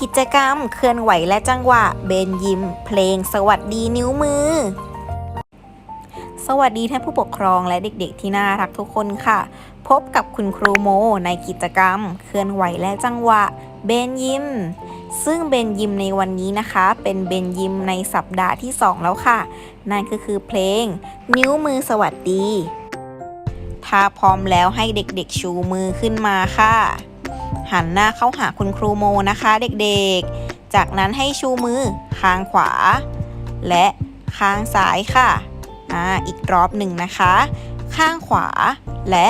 กิจกรรม เคลื่อนไหวและจังหวะ เบนยิม เพลง สวัสดีนิ้วมือ สวัสดีท่านผู้ปกครองและเด็กๆที่น่ารักทุกคนค่ะ พบกับคุณครูโม ในกิจกรรม เคลื่อนไหวและจังหวะ เบนยิม ซึ่งเบนยิมในวันนี้นะคะ เป็นเบนยิมในสัปดาห์ที่ 2 แล้วค่ะ นั่นก็คือเพลง นิ้วมือสวัสดี ถ้าพร้อมแล้วให้เด็กๆชูมือขึ้นมาค่ะ หันหน้าเข้าหาคุณครูโมนะคะเด็กๆ จากนั้นให้ชูมือข้างขวา และข้างซ้ายค่ะอ่าอีกรอบหนึ่งนะคะ ข้างขวาและ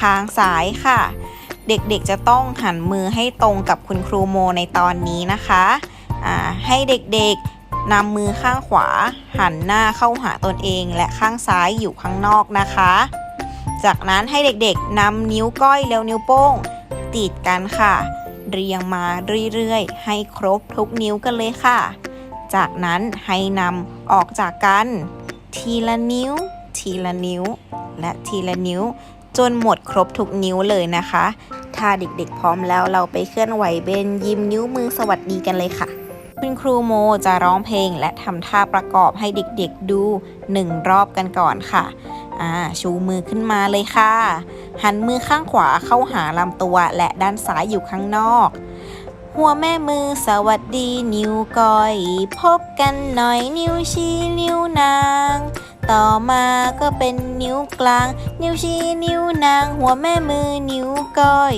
ข้างซ้ายค่ะ เด็กๆจะต้องหันมือให้ตรงกับคุณครูโมในตอนนี้นะคะอ่าให้เด็กๆนำมือข้างขวา หันหน้าเข้าหาตนเองและข้างซ้ายอยู่ข้างนอกนะคะ จากนั้นให้เด็กๆนำนิ้วก้อยแล้วนิ้วโป้ง ติดกันค่ะ เรียงมาเรื่อยๆ ให้ครบทุกนิ้วกันเลยค่ะ จากนั้นให้นำออกจากกัน ทีละนิ้ว ทีละนิ้ว และทีละนิ้ว จนหมดครบทุกนิ้วเลยนะคะ ถ้าเด็กๆพร้อมแล้วเราไปเคลื่อนไหวเบนยิ้มนิ้วมือสวัสดีกันเลยค่ะคุณครูโมจะร้องเพลงและทำท่าประกอบให้เด็กๆดูหนึ่งรอบกันก่อนค่ะ อ่า ชูมือขึ้นมาเลยค่ะ หันมือข้างขวาเข้าหาลำตัวและด้านซ้ายอยู่ข้างนอก หัวแม่มือสวัสดีนิ้วก้อย พบกันหน่อยนิ้วชี้นิ้วนาง ต่อมาก็เป็นนิ้วกลาง นิ้วชี้นิ้วนาง หัวแม่มือนิ้วก้อย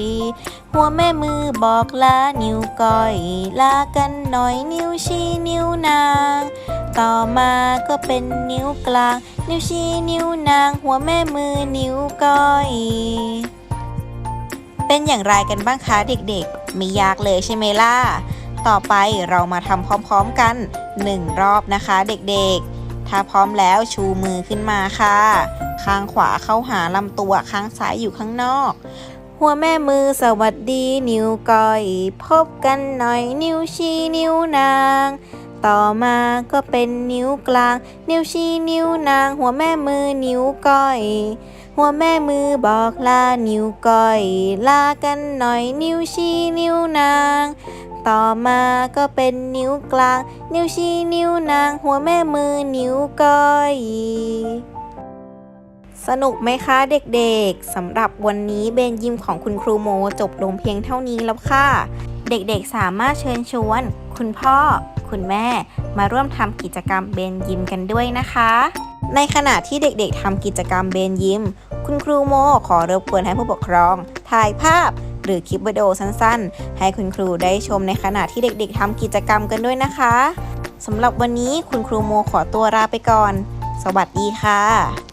หัวแม่มือบอกลานิ้วก้อย ลากันหน่อยนิ้วชี้นิ้วนาง ต่อมาก็เป็นนิ้วกลาง นิ้วชี้นิ้วนาง หัวแม่มือนิ้วก้อย เป็นอย่างไรกันบ้างคะเด็กๆ ไม่ยากเลยใช่ไหมล่ะ ต่อไปเรามาทำพร้อมๆกันหนึ่งรอบนะคะเด็กๆ ถ้าพร้อมแล้วชูมือขึ้นมาค่ะ ข้างขวาเข้าหาลำตัวข้างซ้ายอยู่ข้างนอกหัวแม่มือสวัสดีนิ้วก้อย พบกันหน่อยนิ้วชี้นิ้วนาง ต่อมาก็เป็นนิ้วกลาง นิ้วชี้นิ้วนาง หัวแม่มือนิ้วก้อย หัวแม่มือบอกลานิ้วก้อย ลากันหน่อยนิ้วชี้นิ้วนาง ต่อมาก็เป็นนิ้วกลาง นิ้วชี้นิ้วนาง หัวแม่มือนิ้วก้อยสนุกไหมคะเด็กๆ สำหรับวันนี้เบนยิมของคุณครูโมจบลงเพียงเท่านี้แล้วค่ะ เด็กๆสามารถเชิญชวน คุณพ่อ คุณแม่มาร่วมทำกิจกรรมเบนยิมกันด้วยนะคะ ในขณะที่เด็กๆทำกิจกรรมเบนยิม คุณครูโมขอรบกวนให้ผู้ปกครอง ถ่ายภาพหรือคลิปวิดีโอสั้นๆ ให้คุณครูได้ชมในขณะที่เด็กๆทำกิจกรรมกันด้วยนะคะสำหรับวันนี้คุณครูโมขอตัวลาไปก่อน สวัสดีค่ะ